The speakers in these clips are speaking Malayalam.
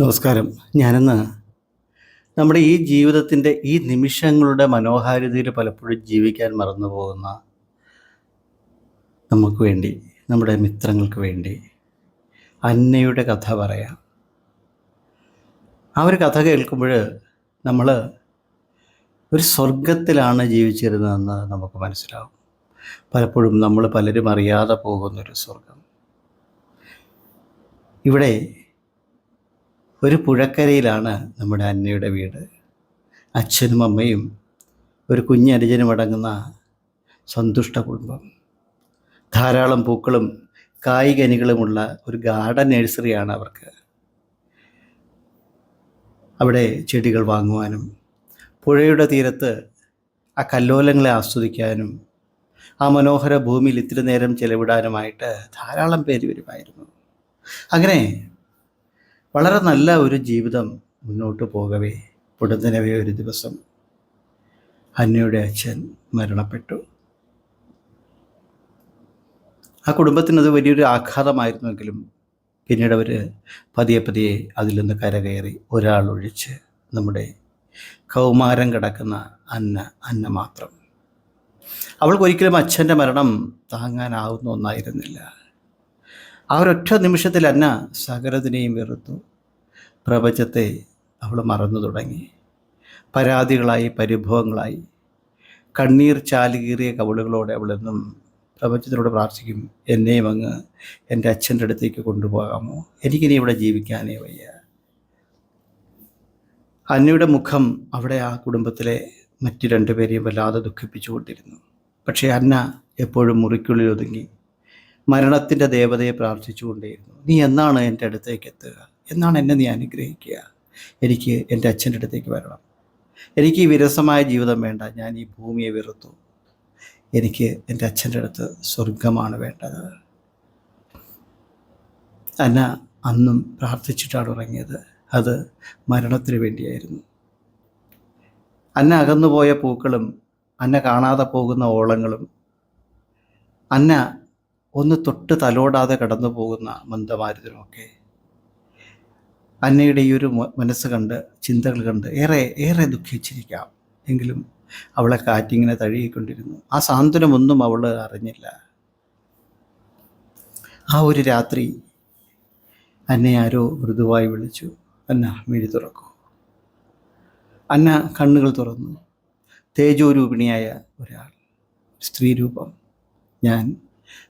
നമസ്കാരം. ഞാനിന്ന് നമ്മുടെ ഈ ജീവിതത്തിന്റെ ഈ നിമിഷങ്ങളുടെ മനോഹാരിതയിൽ പലപ്പോഴും ജീവിക്കാൻ മറന്നു പോകുന്ന നമുക്ക് വേണ്ടി നമ്മുടെ മിത്രങ്ങൾക്ക് വേണ്ടി അന്നയുടെ കഥ പറയാം. ആ ഒരു കഥ കേൾക്കുമ്പോൾ നമ്മൾ ഒരു സ്വർഗത്തിലാണ് ജീവിച്ചിരുന്നതെന്ന് നമുക്ക് മനസ്സിലാവും. പലപ്പോഴും നമ്മൾ പലരും അറിയാതെ പോകുന്നൊരു സ്വർഗം ഇവിടെ ഒരു പുഴക്കരയിലാണ് നമ്മുടെ അന്നയുടെ വീട്. അച്ഛനും അമ്മയും ഒരു കുഞ്ഞനുജനും അടങ്ങുന്ന സന്തുഷ്ട കുടുംബം. ധാരാളം പൂക്കളും കായികനികളുമുള്ള ഒരു ഗാർഡൻ നഴ്സറിയാണ് അവർക്ക്. അവിടെ ചെടികൾ വാങ്ങുവാനും പുഴയുടെ തീരത്ത് ആ കല്ലോലങ്ങളെ ആസ്വദിക്കാനും ആ മനോഹര ഭൂമിയിൽ ഇത്തിരി നേരം ചെലവിടാനുമായിട്ട് ധാരാളം പേര് വരുമായിരുന്നു. അങ്ങനെ വളരെ നല്ല ഒരു ജീവിതം മുന്നോട്ട് പോകവേ. പൊടുന്നനവേ ഒരു ദിവസം. ഹന്നയുടെ അച്ഛൻ മരണപ്പെട്ടു. ആ കുടുംബത്തിനത് വലിയൊരു ആഘാതമായിരുന്നുവെങ്കിലും പിന്നീട് അവർ പതിയെ പതിയെ അതിൽ നിന്ന് കരകയറി ഒരാൾ ഒഴിച്ച് നമ്മുടെ കൗമാരം കിടക്കുന്ന അന്ന അന്ന മാത്രം. അവൾക്കൊരിക്കലും അച്ഛന്റെ മരണം താങ്ങാനാവുന്ന ഒന്നായിരുന്നില്ല. ആ ഒരൊറ്റ നിമിഷത്തിൽ അന്ന സകലതിനെയും വെറുത്തു. പ്രപഞ്ചത്തെ അവൾ മറന്നു തുടങ്ങി. പരാതികളായി പരിഭവങ്ങളായി. കണ്ണീർ ചാലുകീറിയ കവളുകളോടെ അവളെന്നും പ്രപഞ്ചത്തിനോട് പ്രാർത്ഥിക്കും എന്നെയും അങ്ങ് എന്റെ അച്ഛന്റെ അടുത്തേക്ക് കൊണ്ടുപോകാമോ? എനിക്കിനി ഇവിടെ ജീവിക്കാനേ വയ്യ. അന്നയുടെ മുഖം അവിടെ ആ കുടുംബത്തിലെ മറ്റു രണ്ടുപേരെയും വല്ലാതെ ദുഃഖിപ്പിച്ചുകൊണ്ടിരുന്നു. പക്ഷേ അന്ന എപ്പോഴും മുറിക്കുള്ളിൽ ഒതുങ്ങി. മരണത്തിന്റെ ദേവതയെ പ്രാർത്ഥിച്ചുകൊണ്ടേയിരുന്നു. നീ എന്നാണ് എന്റെ അടുത്തേക്ക് എത്തുക? എന്നാണ് എന്നെ നീ അനുഗ്രഹിക്കുക? എനിക്ക് എന്റെ അച്ഛന്റെ അടുത്തേക്ക് വരണം. എനിക്ക് ഈ വിരസമായ ജീവിതം വേണ്ട. ഞാൻ ഈ ഭൂമിയെ വെറുത്തു. എനിക്ക് എന്റെ അച്ഛന്റെ അടുത്ത് സ്വർഗമാണ് വേണ്ടത്. അന്ന അന്നും പ്രാർത്ഥിച്ചിട്ടാണ് ഉറങ്ങിയത്. അത് മരണത്തിന് വേണ്ടിയായിരുന്നു. അന്ന അകന്നുപോയ പൂക്കളും അന്ന കാണാതെ പോകുന്ന ഓളങ്ങളും അന്ന ഒന്ന് തൊട്ട് തലോടാതെ കടന്നു പോകുന്ന മന്ദമാരുതനുമൊക്കെ അന്നയുടെ ഈ ഒരു മനസ്സ് കണ്ട് ചിന്തകൾ കണ്ട് ഏറെ ഏറെ ദുഃഖിച്ചിരിക്കാം. എങ്കിലും അവളെ കാറ്റിങ്ങനെ തഴുകിക്കൊണ്ടിരുന്നു. ആ സാന്ത്വനമൊന്നും അവൾ അറിഞ്ഞില്ല. ആ ഒരു രാത്രി അന്നെ ആരോ മൃദുവായി വിളിച്ചു. അന്ന മിഴി തുറക്കൂ. അന്ന കണ്ണുകൾ തുറന്നു. തേജോരൂപിണിയായ ഒരാൾ സ്ത്രീരൂപം. ഞാൻ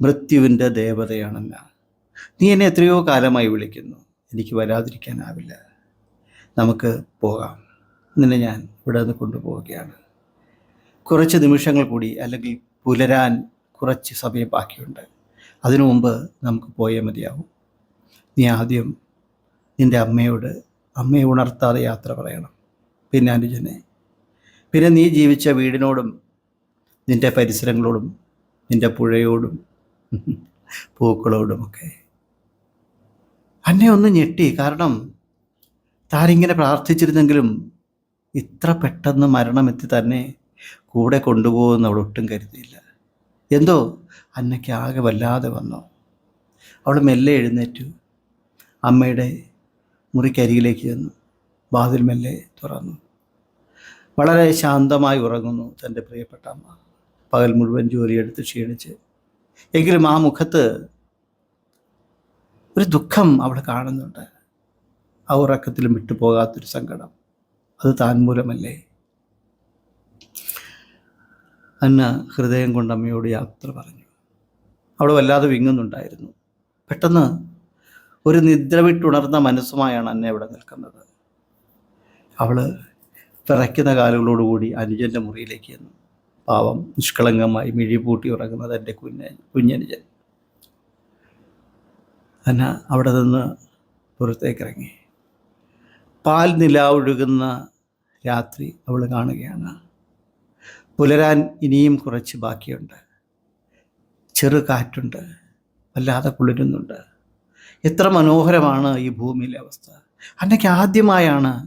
മൃത്യുവിന്റെ ദേവതയാണല്ല നീ എന്നെ എത്രയോ കാലമായി വിളിക്കുന്നു. എനിക്ക് വരാതിരിക്കാനാവില്ല. നമുക്ക് പോകാം. നിന്നെ ഞാൻ ഇവിടെ നിന്ന് കൊണ്ടുപോവുകയാണ്. കുറച്ച് നിമിഷങ്ങൾ കൂടി അല്ലെങ്കിൽ പുലരാൻ കുറച്ച് സമയം ബാക്കിയുണ്ട്. അതിനു മുമ്പ് നമുക്ക് പോയേ മതിയാവും. നീ ആദ്യം നിന്റെ അമ്മയോട് അമ്മയെ ഉണർത്താതെ യാത്ര പറയണം. പിന്നെ അനുജനെ. പിന്നെ നീ ജീവിച്ച വീടിനോടും നിന്റെ പരിസരങ്ങളോടും നിന്റെ പുഴയോടും പൂക്കളോടുമൊക്കെ എന്നെ ഒന്ന് ഞെട്ടി. കാരണം താരിങ്ങനെ പ്രാർത്ഥിച്ചിരുന്നെങ്കിലും ഇത്ര പെട്ടെന്ന് മരണമെത്തി തന്നെ കൂടെ കൊണ്ടുപോകുമെന്ന് അവൾ ഒട്ടും കരുതിയില്ല. എന്തോ അന്നയ്ക്ക് ആകെ വല്ലാതെ വന്നു. അവൾ മെല്ലെ എഴുന്നേറ്റു. അമ്മയുടെ മുറിക്കരികിലേക്ക് ചെന്നു. വാതിൽ മെല്ലെ തുറന്നു. വളരെ ശാന്തമായി ഉറങ്ങുന്നു തന്റെ പ്രിയപ്പെട്ട അമ്മ. പകൽ മുഴുവൻ ജോലിയെടുത്ത് ക്ഷീണിച്ച്. എങ്കിലും ആ മുഖത്ത് ഒരു ദുഃഖം അവൾ കാണുന്നുണ്ട്. ആ ഉറക്കത്തിലും വിട്ടുപോകാത്തൊരു സങ്കടം. അത് താൻ മൂലമല്ലേ? അന്ന ഹൃദയം കൊണ്ട് അമ്മയോട് യാത്ര പറഞ്ഞു. അവൾ വല്ലാതെ വിങ്ങുന്നുണ്ടായിരുന്നു. പെട്ടെന്ന് ഒരു നിദ്ര വിട്ടുണർന്ന മനസ്സുമായാണ് അന്ന ഇവിടെ നിൽക്കുന്നത്. അവൾ വിറയ്ക്കുന്ന കാലുകളോടുകൂടി അനുജന്റെ മുറിയിലേക്ക് ചെന്നു. പാവം നിഷ്കളങ്കമായി മിഴി പൂട്ടി ഉറങ്ങുന്നത് എന്റെ കുഞ്ഞ കുഞ്ഞനുജൻ അന്ന അവിടെ നിന്ന് പുറത്തേക്കിറങ്ങി പാൽ നിലാവൊഴുകുന്ന രാത്രി അവൾ കാണുകയാണ്. പുലരാൻ ഇനിയും കുറച്ച് ബാക്കിയുണ്ട്. ചെറു കാറ്റുണ്ട് വല്ലാതെ കുളിരുന്നുണ്ട്. എത്ര മനോഹരമാണ് ഈ ഭൂമിയിലെ അവസ്ഥ. അന്നയ്ക്ക് ആദ്യമായാണ്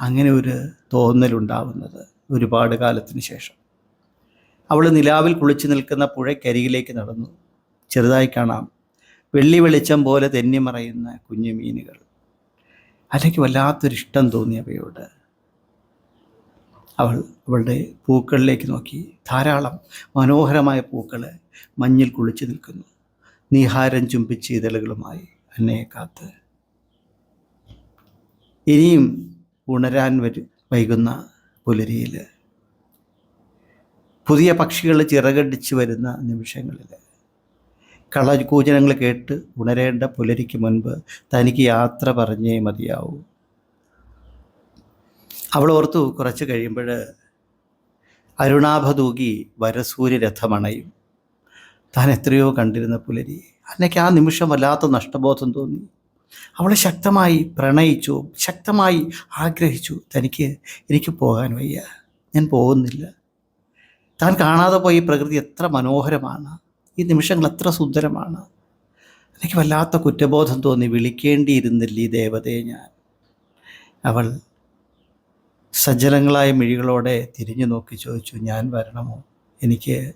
അങ്ങനെ ഒരു തോന്നലുണ്ടാവുന്നത് ഒരുപാട് കാലത്തിന് ശേഷം. അവൾ നിലാവിൽ കുളിച്ചു നിൽക്കുന്ന പുഴയ്ക്കരികിലേക്ക് നടന്നു. ചെറുതായി കാണാം. വെള്ളി വെളിച്ചം പോലെ തെന്നിമറയുന്ന കുഞ്ഞു മീനുകൾ അല്ലെങ്കിൽ വല്ലാത്തൊരിഷ്ടം തോന്നി അവയോട്. അവൾ അവളുടെ പൂക്കളിലേക്ക് നോക്കി. ധാരാളം മനോഹരമായ പൂക്കൾ മഞ്ഞിൽ കുളിച്ചു നിൽക്കുന്നു. നീഹാരം ചുംബിച്ച് ഇതളുകളുമായി അന്നയെ കാത്ത്. ഇനിയും ഉണരാൻ വരും വൈകുന്ന പുലരിയിൽ പുതിയ പക്ഷികൾ ചിറകടിച്ച് വരുന്ന നിമിഷങ്ങളിൽ കളകൂചനങ്ങൾ കേട്ട് ഉണരേണ്ട പുലരിക്ക് മുൻപ് തനിക്ക് യാത്ര പറഞ്ഞേ മതിയാവൂ. അവൾ ഓർത്തു കുറച്ച് കഴിയുമ്പോൾ അരുണാഭതൂകി വരസൂര്യരഥമണയും. താൻ എത്രയോ കണ്ടിരുന്ന പുലരി. അന്നയ്ക്ക് ആ നിമിഷം വല്ലാത്ത നഷ്ടബോധം തോന്നി. അവളെ ശക്തമായി പ്രണയിച്ചു ശക്തമായി ആഗ്രഹിച്ചു തനിക്ക് എനിക്ക് പോകാൻ വയ്യ. ഞാൻ പോകുന്നില്ല. താൻ കാണാതെ പോയി പ്രകൃതി എത്ര മനോഹരമാണ്. ഈ നിമിഷങ്ങൾ എത്ര സുന്ദരമാണ്. എനിക്ക് വല്ലാത്ത കുറ്റബോധം തോന്നി വിളിക്കേണ്ടിയിരുന്നില്ല ഈ ദേവതയെ ഞാൻ. അവൾ സജ്ജലങ്ങളായ മിഴികളോടെ തിരിഞ്ഞു നോക്കി ചോദിച്ചു ഞാൻ വരണമോ? എനിക്ക്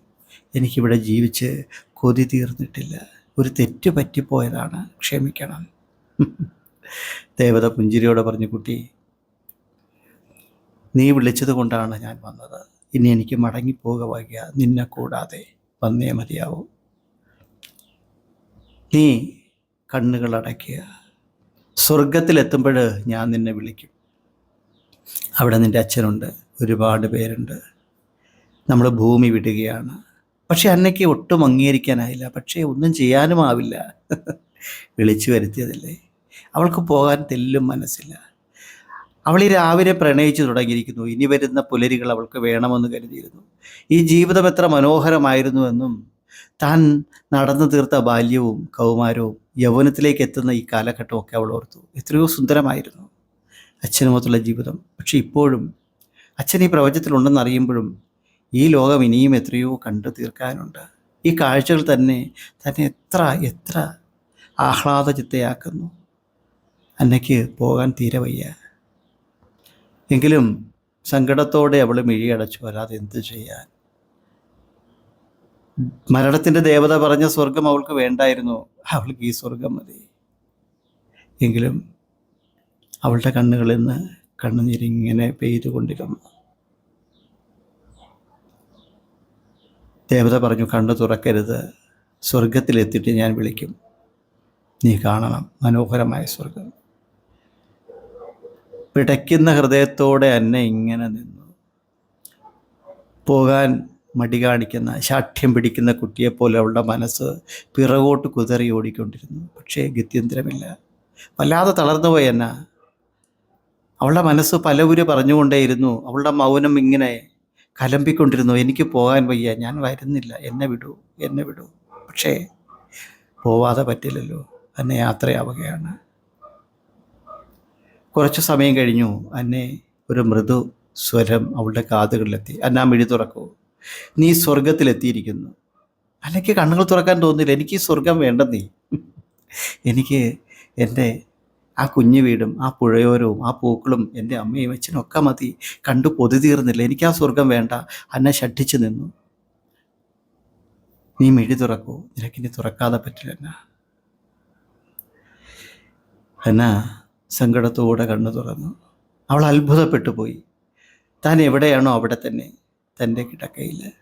എനിക്കിവിടെ ജീവിച്ച് കൊതി തീർന്നിട്ടില്ല. ഒരു തെറ്റ് പറ്റിപ്പോയതാണ്. ക്ഷമിക്കണം. ദേവത പുഞ്ചിരിയോടെ പറഞ്ഞു കുട്ടി നീ വിളിച്ചത് കൊണ്ടാണ് ഞാൻ വന്നത്. ഇനി എനിക്ക് മടങ്ങിപ്പോക വയ്യ നിന്നെ കൂടാതെ വന്നേ മതിയാവൂ. നീ കണ്ണുകൾ അടയ്ക്കുക. സ്വർഗത്തിലെത്തുമ്പോൾ ഞാൻ നിന്നെ വിളിക്കും. അവിടെ നിന്റെ അച്ഛനുണ്ട്. ഒരുപാട് പേരുണ്ട്. നമ്മൾ ഭൂമി വിടുകയാണ്. പക്ഷേ അന്നയ്ക്ക് ഒട്ടും അംഗീകരിക്കാനായില്ല. പക്ഷേ ഒന്നും ചെയ്യാനും ആവില്ല വിളിച്ചു വരുത്തിയതല്ലേ? അവൾക്ക് പോകാൻ തെല്ലും മനസ്സില്ല. അവൾ ഈ രാവിലെ പ്രണയിച്ചു തുടങ്ങിയിരിക്കുന്നു. ഇനി വരുന്ന പുലരികൾ അവൾക്ക് വേണമെന്ന് കരുതിയിരുന്നു. ഈ ജീവിതം എത്ര മനോഹരമായിരുന്നുവെന്നും താൻ നടന്നു തീർത്ത ബാല്യവും കൗമാരവും യൗവനത്തിലേക്ക് എത്തുന്ന ഈ കാലഘട്ടമൊക്കെ അവൾ ഓർത്തു. എത്രയോ സുന്ദരമായിരുന്നു അച്ഛനുമൊത്തുള്ള ജീവിതം. പക്ഷെ ഇപ്പോഴും അച്ഛൻ ഈ പ്രപഞ്ചത്തിലുണ്ടെന്ന് അറിയുമ്പോഴും ഈ ലോകം ഇനിയും എത്രയോ കണ്ടു തീർക്കാനുണ്ട്. ഈ കാഴ്ചകൾ തന്നെ തന്നെ എത്ര എത്ര ആഹ്ലാദ ചിത്തയാക്കുന്നു അന്നയ്ക്ക് പോകാൻ തീരെ വയ്യ. എങ്കിലും സങ്കടത്തോടെ അവൾ മിഴിയടച്ചു അല്ലാതെ എന്ത് ചെയ്യാൻ? മരണത്തിന്റെ ദേവത പറഞ്ഞ സ്വർഗം അവൾക്ക് വേണ്ടായിരുന്നു അവൾക്ക് ഈ സ്വർഗം മതി. എങ്കിലും അവളുടെ കണ്ണുകളിൽ നിന്ന് കണ്ണുനീരിങ്ങനെ പെയ്തുകൊണ്ടിരുന്നു ദേവത പറഞ്ഞു കണ്ണു തുറക്കരുത് സ്വർഗത്തിലെത്തിയിട്ട് ഞാൻ വിളിക്കും. നീ കാണണം മനോഹരമായ സ്വർഗം. പിടയ്ക്കുന്ന ഹൃദയത്തോടെ എന്നെ ഇങ്ങനെ നിന്നു. പോകാൻ മടി കാണിക്കുന്ന ശാഠ്യം പിടിക്കുന്ന കുട്ടിയെപ്പോലെ അവളുടെ മനസ്സ് പിറകോട്ട് കുതറി ഓടിക്കൊണ്ടിരുന്നു. പക്ഷേ ഗത്യന്തരമില്ല. വല്ലാതെ തളർന്നുപോയി എന്നാ അവളുടെ മനസ്സ് പലവുര് പറഞ്ഞുകൊണ്ടേയിരുന്നു. അവളുടെ മൗനം ഇങ്ങനെ കലമ്പിക്കൊണ്ടിരുന്നു. എനിക്ക് പോകാൻ വയ്യ. ഞാൻ വരുന്നില്ല. എന്നെ വിടൂ. എന്നെ വിടൂ. പക്ഷേ പോവാതെ പറ്റില്ലല്ലോ. എന്നെ യാത്രയാവുകയാണ്. കുറച്ച് സമയം കഴിഞ്ഞു. അന്നെ ഒരു മൃദു സ്വരം അവളുടെ കാതുകളിലെത്തി. അന്നാ മിഴി തുറക്കൂ. നീ സ്വർഗത്തിലെത്തിയിരിക്കുന്നു അല്ലെങ്കിൽ കണ്ണുകൾ തുറക്കാൻ തോന്നില്ല. എനിക്ക് ഈ സ്വർഗം വേണ്ട നീ. എനിക്ക് എന്റെ ആ കുഞ്ഞു വീടും ആ പുഴയോരവും ആ പൂക്കളും എന്റെ അമ്മയും അച്ഛനും ഒക്കെ മതി. കണ്ടു പൊതു തീർന്നില്ല. എനിക്ക് ആ സ്വർഗം വേണ്ട. അന്നെ ഷഠിച്ചു നിന്നു. നീ മിഴി തുറക്കൂ. നിനക്കിനി തുറക്കാതെ പറ്റില്ല എന്നാ എന്നാ സങ്കടത്തോടെ കണ്ണു തുറന്നു. അവൾ അത്ഭുതപ്പെട്ടു പോയി. താൻ എവിടെയാണോ അവിടെ തന്നെ തന്റെ കിടക്കയിൽ.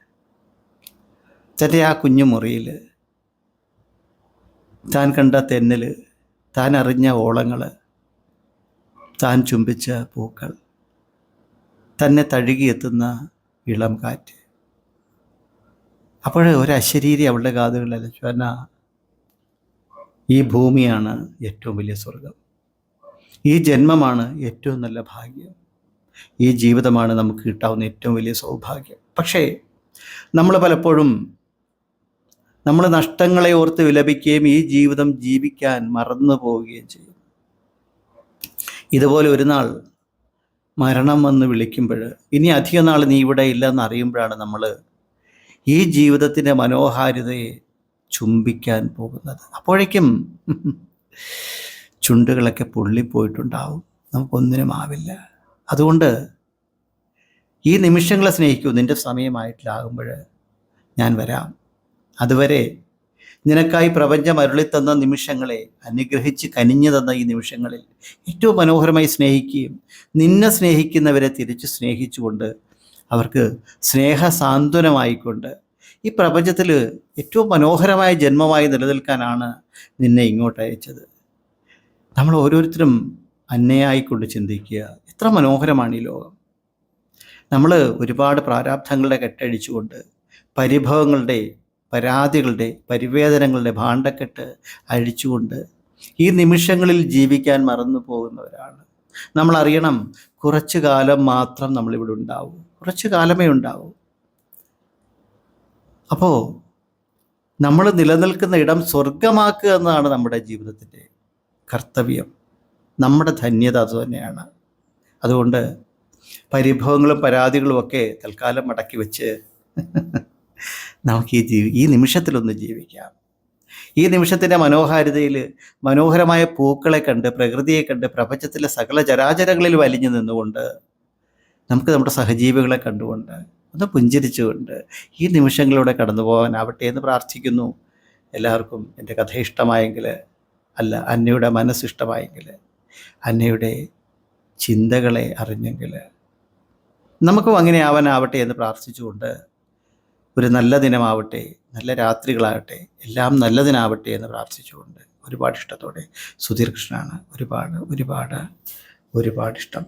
തന്റെ ആ കുഞ്ഞു മുറിയിൽ താൻ കണ്ട തെന്നൽ താൻ അറിഞ്ഞ ഓളങ്ങൾ താൻ ചുംബിച്ച പൂക്കൾ തന്നെ തഴുകിയെത്തുന്ന ഇളം കാറ്റ്. അപ്പോൾ ഒരശരീരി അവളുടെ കാതുകളിൽ എന്നാ ഈ ഭൂമിയാണ് ഏറ്റവും വലിയ സ്വർഗം ഈ ജന്മമാണ് ഏറ്റവും നല്ല ഭാഗ്യം. ഈ ജീവിതമാണ് നമുക്ക് കിട്ടാവുന്ന ഏറ്റവും വലിയ സൗഭാഗ്യം. പക്ഷേ നമ്മൾ പലപ്പോഴും നമ്മൾ നഷ്ടങ്ങളെ ഓർത്ത് വിലപിക്കുകയും ഈ ജീവിതം ജീവിക്കാൻ മറന്നു പോവുകയും ചെയ്യും. ഇതുപോലെ ഒരു നാൾ മരണം വന്ന് വിളിക്കുമ്പോൾ ഇനി അധിക നാൾ നീ ഇവിടെ ഇല്ലെന്ന് അറിയുമ്പോഴാണ് നമ്മൾ ഈ ജീവിതത്തിന്റെ മനോഹാരിതയെ ചുംബിക്കാൻ പോകുന്നത്. അപ്പോഴേക്കും ചുണ്ടുകളൊക്കെ പൊള്ളിപ്പോയിട്ടുണ്ടാവും നമുക്കൊന്നിനും ആവില്ല. അതുകൊണ്ട് ഈ നിമിഷങ്ങളെ സ്നേഹിക്കൂ. നിന്റെ സമയമായിട്ടാകുമ്പോൾ ഞാൻ വരാം. അതുവരെ നിനക്കായി പ്രപഞ്ചം അരുളിത്തന്ന നിമിഷങ്ങളെ അനുഗ്രഹിച്ച് കനിഞ്ഞു തന്ന ഈ നിമിഷങ്ങളിൽ ഏറ്റവും മനോഹരമായി സ്നേഹിക്കുകയും നിന്നെ സ്നേഹിക്കുന്നവരെ തിരിച്ച് സ്നേഹിച്ചുകൊണ്ട് അവർക്ക് സ്നേഹസാന്ത്വനമായിക്കൊണ്ട് ഈ പ്രപഞ്ചത്തിൽ ഏറ്റവും മനോഹരമായ ജന്മമായി നിലനിൽക്കാനാണ് നിന്നെ ഇങ്ങോട്ട് അയച്ചത് നമ്മൾ ഓരോരുത്തരും അന്നയായിക്കൊണ്ട് ചിന്തിക്കുക. എത്ര മനോഹരമാണ് ഈ ലോകം. നമ്മൾ ഒരുപാട് പ്രാരാബ്ധങ്ങളുടെ കെട്ടഴിച്ചുകൊണ്ട് പരിഭവങ്ങളുടെ പരാതികളുടെ പരിവേദനങ്ങളുടെ ഭാണ്ഡക്കെട്ട് അഴിച്ചുകൊണ്ട് ഈ നിമിഷങ്ങളിൽ ജീവിക്കാൻ മറന്നു പോകുന്നവരാണ്. നമ്മൾ അറിയണം കുറച്ചു കാലം മാത്രം നമ്മളിവിടെ ഉണ്ടാവും. കുറച്ചു കാലമേ ഉണ്ടാവൂ. അപ്പോൾ നമ്മൾ നിലനിൽക്കുന്ന ഇടം സ്വർഗമാക്കുക എന്നതാണ് നമ്മുടെ ജീവിതത്തിന്റെ കർത്തവ്യം. നമ്മുടെ ധന്യത അതുതന്നെയാണ് അതുകൊണ്ട് പരിഭവങ്ങളും പരാതികളും ഒക്കെ തൽക്കാലം മടക്കി വെച്ച് നമുക്ക് ഈ ജീവി ഈ നിമിഷത്തിലൊന്ന് ജീവിക്കാം. ഈ നിമിഷത്തിന്റെ മനോഹാരിതയിൽ മനോഹരമായ പൂക്കളെ കണ്ട് പ്രകൃതിയെ കണ്ട് പ്രപഞ്ചത്തിലെ സകല ചരാചരങ്ങളിൽ വലിഞ്ഞു നിന്നുകൊണ്ട് നമുക്ക് നമ്മുടെ സഹജീവികളെ കണ്ടുകൊണ്ട് ഒന്ന് പുഞ്ചിരിച്ചുകൊണ്ട് ഈ നിമിഷങ്ങളിലൂടെ കടന്നു പോകാനാവട്ടെ എന്ന് പ്രാർത്ഥിക്കുന്നു. എല്ലാവർക്കും എന്റെ കഥ ഇഷ്ടമായെങ്കിൽ അല്ല അന്നയുടെ മനസ്സിഷ്ടമായെങ്കിൽ അന്നയുടെ ചിന്തകളെ അറിഞ്ഞെങ്കിൽ നമുക്കും അങ്ങനെ ആവാനാവട്ടെ എന്ന് പ്രാർത്ഥിച്ചുകൊണ്ട് ഒരു നല്ല ദിനമാവട്ടെ നല്ല രാത്രികളാവട്ടെ എല്ലാം നല്ലതിനാവട്ടെ എന്ന് പ്രാർത്ഥിച്ചുകൊണ്ട് ഒരുപാട് ഇഷ്ടത്തോടെ സുധീർ കൃഷ്ണനാണ് ഒരുപാട് ഒരുപാട് ഒരുപാട് ഇഷ്ടം.